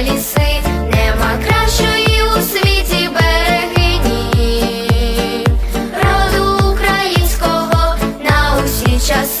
та ліси, нема кращої у світі берегині, роду українського на усі часи.